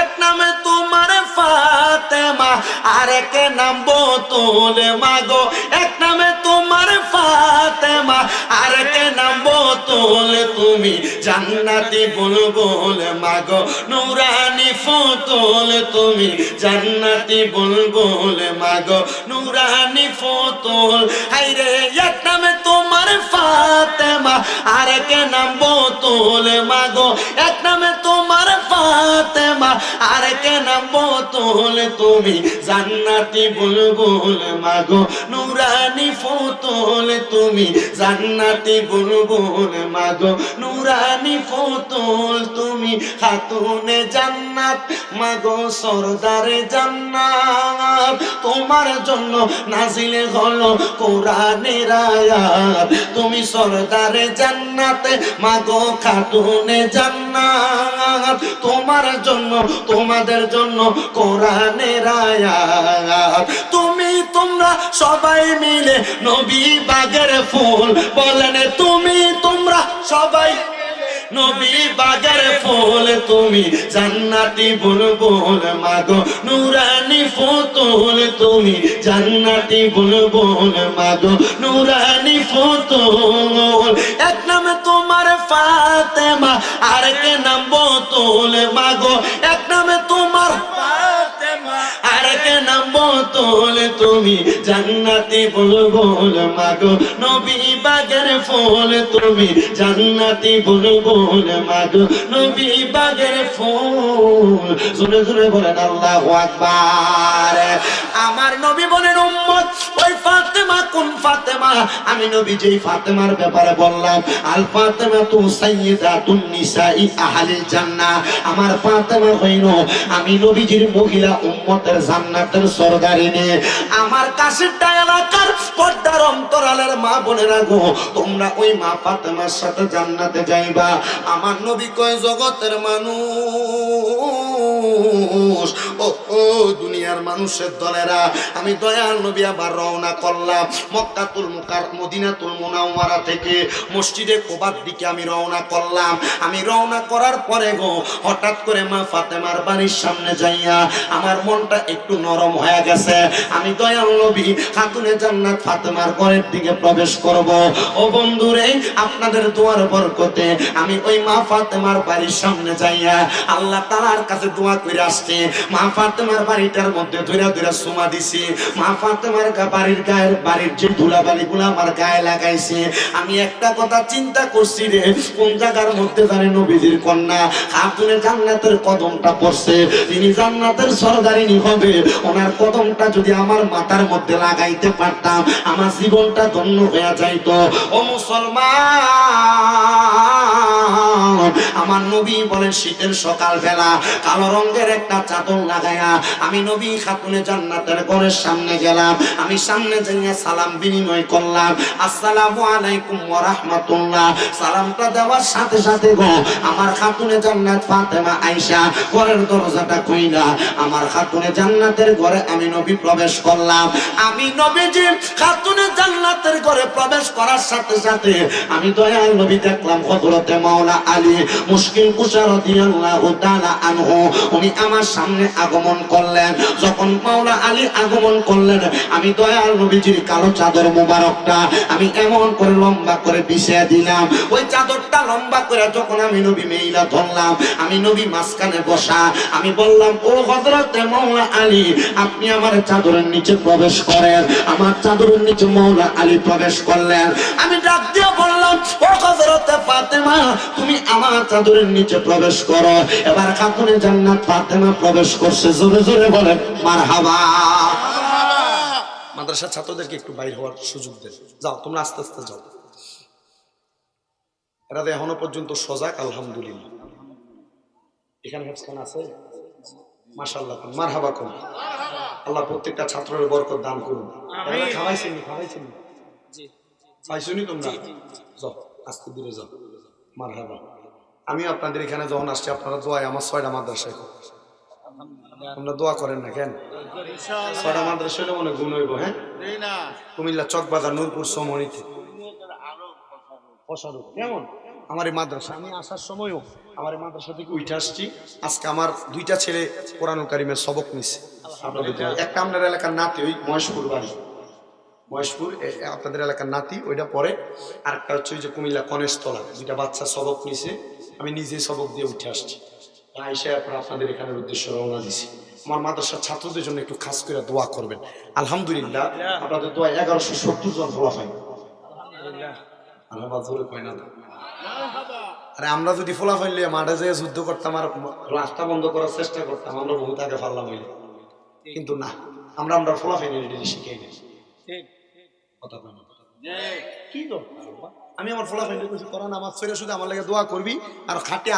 এক নামে তোমার ফাতেমা আর এক নাম বোতল মাগো। এক নামে তোমার ফাতেমা আর এক নাম বোতল। তুমি জান্নাতি বুলবুল মাগো, নুরানি ফোতল। তুমি জান্নাতি বুলবুল মাগো, নুরানি ফোতল। হাইরে, এক নামে তোমার ফাতেমা আর এক নাম বোতল মাগো। এক নামে তোমার ফাতেমা আর বোতল তুমি? জান্নাতি বুলবুল মাগো, নুরানি ফোতল তুমি। জান্নাতি বুলবুল মাগো, নুরানি ফোতল তুমি। খাতুনে জান্নাত, মাগো সরদারে জান্নাত। তোমার জন্য নাজিলে হলো কোরআনের আয়াত। তুমি সরদারে জান্নাতে, মাগো খাতুনে জান্নাত। তোমার জন্য তোমাদের জন্য কোরআনের আয়াত। তুমি তোমরা সবাই মিলে নবী বাগের ফুল বলেন, তুমি তোমরা সবাই নবী বাগের ফুল, তুমি জান্নাতি বুলবুল, মাগো নুরানি ফুতুল, তুমি জান্নাতি বুলবুল, মাগো নুরানি ফুতুল। এক নামে ফাতেমা আর কে নাম বোতল মাগো। এক নামে তোমার আর কে ফুল, তুমি জান্নাতি বুলবুল মাগো। নবী বাগের ফুল আমার নবী বলেন, উম্মত, ওই কোন ফাতেমা? আমি নবী যেই ফাতেমার ব্যাপারে বললাম, আল ফাতেমা তু সাইয়্যিদাতুন নিসাই আহলিল জান্নাহ। আমার ফাতেমা হইল, আমি নবীজির মহিলা উম্মতের জান্নাতের সরদারিনে। আমার কাছেরটা এলাকার পর্দার অন্তরালের মা বোনেরা গো, তোমরা ওই মা ফাতেমার সাথে জান্নাতে যাইবা। আমার নবী কয়, জগতের মানুষ ও ও দুনিয়ার মানুষের দলেরা, আমি দয়াল নবী আবার রওনা করলাম মক্কাতুল মুকার, মদিনাতুল মুনাওয়ারা থেকে। মসজিদে কোবার দিকে আমি রওনা করলাম। আমি রওনা করার পরে গো, হঠাৎ করে মা ফাতেমার বাড়ির সামনে যাইয়া আমার মনটা একটু নরম হয়ে গেছে। আমি দয়াল নবী খাতুনে জান্নাত ফাতেমার ঘরের দিকে প্রবেশ করব। ও বন্ধুরে, আপনাদের দোয়ার বরকতে আমি ওই মা ফাতেমার বাড়ির সামনে যাইয়া আল্লাহ তাআলার কাছে দোয়া করে আসছে। মা আমি একটা কথা চিন্তা করছি রে, কোন জায়গার মধ্যে নবীজির কন্যা? জান্নাতের কদমটা পড়ছে। তিনি জান্নাতের সরদারিনী হবে। ওনার কদমটা যদি আমার মাথার মধ্যে লাগাইতে পারতাম, আমার জীবনটা ধন্য হয়ে যাইতো। ও মুসলমান! আমার নবী বলেন, শীতের সকাল বেলা কালো রঙের একটা চাদর লাগায়া আমি নবী খাতুনে জান্নাতের ঘরের সামনে গেলাম। আমি সামনে যাইয়া সালাম বিনিময় করলাম। আসসালামু আলাইকুম ওয়া রাহমাতুল্লাহ। সালামটা দেওয়ার সাথে সাথে গো, আমার খাতুনে জান্নাত ফাতেমা আয়েশা ঘরের দরজাটা কইলা আমার খাতুনে জান্নাতের ঘরে আমি নবী প্রবেশ করলাম। আমি নবীজি খাতুনে জান্নাতের ঘরে প্রবেশ করার সাথে সাথে আমি দয়াল নবী দেখলাম, হযরতে মাওলা আলী। মুশকিল তাআলা আনহু, উনি আমার সামনে আগমন করলেন। যখন মাওলা আলী আগমন করলেন, আমি দয়াল নবীজির কালো চাদর মুবারকটা আমি এমন করে লম্বা করে বিছিয়ে দিলাম। ওই চাদরটা লম্বা করে যখন আমি নবী মেইলা ধরলাম, আমি নবী মাঝখানে বসা, আমি বললাম, ও হযরতে মাওলা আলী, আপনি আমার চাদরের নিচে প্রবেশ করেন। আমার চাদরের নিচে মাওলা আলী প্রবেশ করলেন। আমি ডাক দিয়ে বললাম ও হযরতে ফাতেমা তুমি আমার চাদরের নিচে প্রবেশ করো। এবার খাতুনে জান্নাত ফাতেমা প্রবেশ করছে জোরে জোরে বলেন মারহাবা। মাদ্রাসার ছাত্রদেরকে একটু বাইর হওয়ার সুযোগ দেন। যাও তোমরা আস্তে আস্তে যাও। এরা তো এখনও পর্যন্ত সজাগ আলহামদুলিল্লাহ। এখানে হেফসখান আছে? মাশাল্লাহ মার হাবা করুন। আল্লাহ প্রত্যেকটা ছাত্রের বরকত দান করুন। খাওয়াইছেন খাওয়াইছেন পাইছনি তোমরা? যাও দূরে যাও। মার আমি আপনাদের এখানে যখন আসছি, আপনারা দোয়ায় আমার ছয়টা মাদ্রাসায় তোমরা দোয়া করেন না কেন? ছয়টা মাদ্রাসা হলে মনে গুণ হইব হ্যাঁ? কুমিল্লা চকবাজার, নূরপুর ফসারু কেমন? আমার এই মাদ্রাসা, আমি আসার সময়ও আমার এই মাদ্রাসা থেকে উঠে আসছি। আজকে আমার দুইটা ছেলে কোরআনুল কারিমের সবক নিছে। আপনাদের। একটা আপনার এলাকার নাতি ওই মহেশপুর বাড়ি। মহেশপুর আপনাদের এলাকার নাতি, ওইটা পরে। আরেকটা হচ্ছে ওই যে কুমিল্লা কনেশতলা, যেটা বাচ্চা সবক নিছে। আমি নিজে সবক দিয়ে উঠে আসছি। আইসা আপনার আপনাদের এখানের উদ্দেশ্যে রওনা দিছি। আমার মাদ্রাসার ছাত্রদের জন্য একটু খাস করে দোয়া করবেন। আলহামদুলিল্লাহ, আপনাদের দোয়া এগারোশো সত্তর জন কয় না আরে আমরা যদি যুদ্ধ করতাম আর রাস্তা বন্ধ করার চেষ্টা করতাম, আমরা বহুত আগে হইলে। কিন্তু না, আমরা আমরা ফোলা ফাইলে শিখাই না কথা কি আমি আমার ফোলা ফাইলে কিছু করান আমার শুধু আমার লাগে দোয়া করবি আর খাটে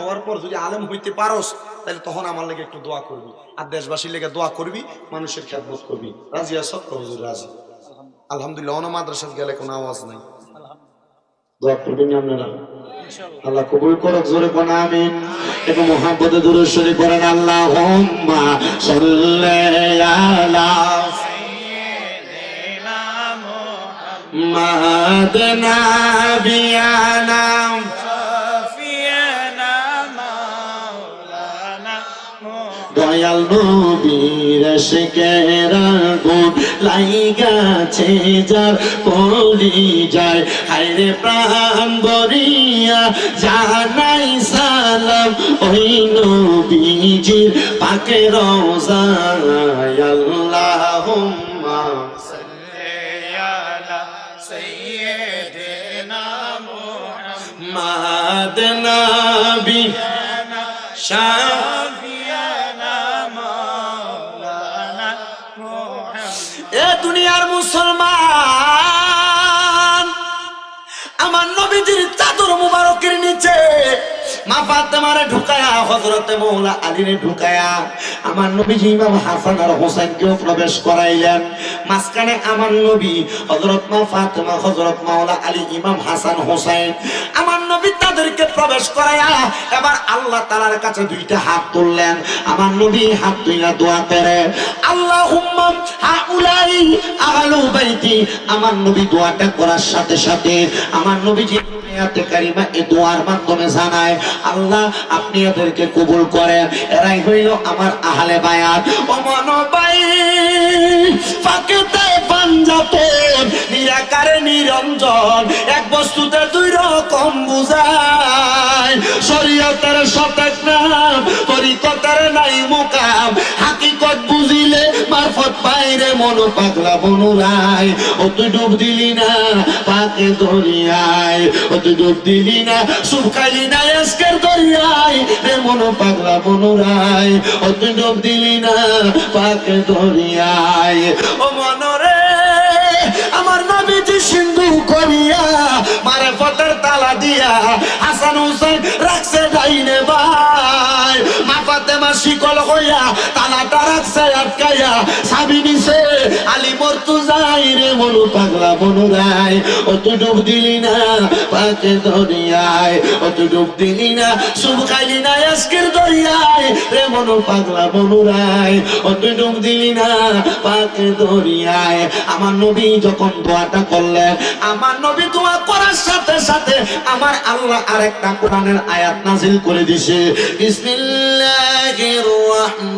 হওয়ার পর যদি আলেম হইতে পারোস তাহলে তখন আমার লাগে একটু দোয়া করবি। আর দেশবাসীর লেগে দোয়া করবি মানুষের করবি। রাজি হুজুর রাজি। আলহামদুলিল্লাহ। অন মাদ্রাসাত গেলে কোনো আওয়াজ নাই। দোয়া করবেন আপনারা? আল্লাহ কবুল করুক জোরে কোন আমিন। এবং মোহাম্মদে করেন আল্লাহ আলা মাদ নাবিয়ানা দয়াল নবীর শেখের গুণ লাইগাছে যার পরি যায়। হাইরে প্রাণ বরিয়া জানাই সালাম ওই নবীজির পাকে রোজায় আল্লাহুম্মা এ দুনিয়ার মুসলমান, আমার নবীজির চাদর মুবারকের নিচে ঢুকায়া মৌলা ঢুকায়া আমার নবী হযরত মা ফাতেমা, হযরত মাওলা আলী, ইমাম হাসান হোসেন আমার নবী তাদেরকে প্রবেশ করায়া এবার আল্লাহ তালার কাছে দুইটা হাত তুললেন। আমার নবী হাত তুইলা দোয়া করে। বাইতি। আমার নবী দোয়াটা করার সাথে সাথে আমার নবীজি আয়াতে আপনি এদেরকে কবুল করেন। এরাই হইল আমার আহলে বায়াত। ও মনোবাই নিরাকারে নিরঞ্জন, এক বস্তুতে দুই রকম বুঝায়। শরীয়তের সতেক নাম, তরিকতের নাই মুকাম পাইরে মন পাগলা বনুরাই ও তুই ডুব দিলি না পাকে দরিয়ায়। ও তুই ডুব দিলি না খাইলি না আজকের দরিয়ায়। রে মন পাগলা বনুরাই ও তুই ডুব দিলি না পাকে দরিয়ায়। ও মনরে, আমার নবীজি সিন্ধু করিয়া, মারে ফতের তালা দিয়া, হাসান হুসেন রাখছে ডাইনে ফাতেমা শিকল হইয়া তালাটা রাখছে আটকাইয়া সাবি নিছে, আলী মর্তু যাই রে মনু পাগলা মনু রায়। ও ডুব দিলি না, পাকে দরিয়ায় ও তুই ডুব দিলি না শুভ খাইলি না আজকের দরিয়ায়। রে মনু পাগলা মনু রায় ও ডুব দিলি না, পাকে দরিয়ায় আমার নবী যখন দোয়াটা করলেন, আমার নবী দোয়া করার সাথে সাথে আমার আল্লাহ আরেকটা কোরআনের আয়াত নাজিল করে দিছে। বিসমিল্লাহির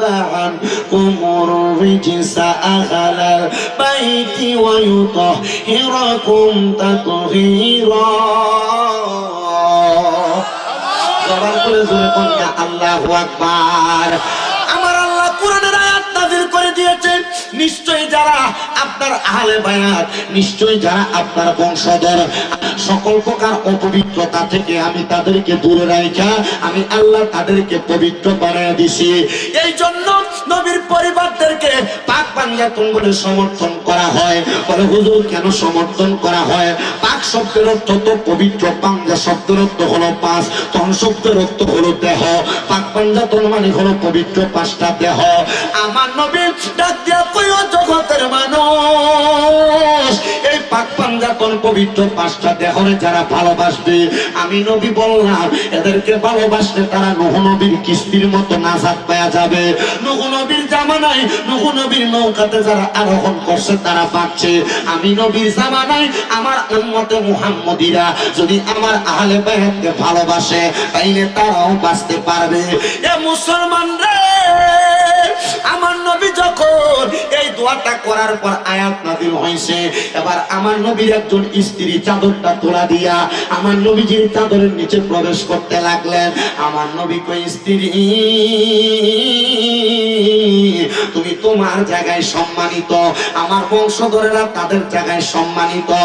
عنكم الرجس أهل البيت ويطهركم تطهيرا الله أكبر আপনার আহলে বায়াত নিশ্চয় যারা আপনার বংশধর, সকল প্রকার অপবিত্রতা থেকে আমি তাদেরকে দূরে রাখা আমি আল্লাহ তাদেরকে পবিত্র বানিয়ে দিছি। এই জন্য নবীর পরিবারদেরকে পাক বলে সমর্থন করা হয়। বলে, হুজুর, কেন সমর্থন করা হয়? পাক শব্দের অর্থ তো পবিত্র, পাঞ্জা শব্দের অর্থ হলো পাঁচ, তন শব্দের অর্থ হলো দেহ। পাক পাঞ্জাতন মানে হলো পবিত্র পাঁচটা দেহ। আমার নবী ডাক দিয়া কইও, জগতের মানুষ, এই পাক পাঞ্জাতন পবিত্র পাঁচটা দেহরে যারা ভালোবাসবে। আমি নবী বললাম, এদেরকে ভালোবাসলে তারা নহ নবীর কিস্তির মতো নাজাত পাওয়া যাবে। নহ নবীর জামানায় নহু নবীর নৌকাতে যারা আরোহণ করছে, তারা পাচ্ছে আমি নবীর জামানায়, আমার উম্মতে মুহাম্মদীরা যদি আমার আহলে বায়াতকে ভালোবাসে, তাইলে তারাও বাঁচতে পারবে। এ মুসলমান রে আমার নবী দোয়াটা করার পর আয়াত নাজিল হইছে এবার আমার নবীর একজন স্ত্রী চাদরটা তোলা দিয়া আমার নবীজির চাদরের নিচে প্রবেশ করতে লাগলেন। আমার নবী কই স্ত্রী, তুমি তোমার জায়গায় সম্মানিত। আমার বংশধরেরা তাদের জায়গায় সম্মানিত।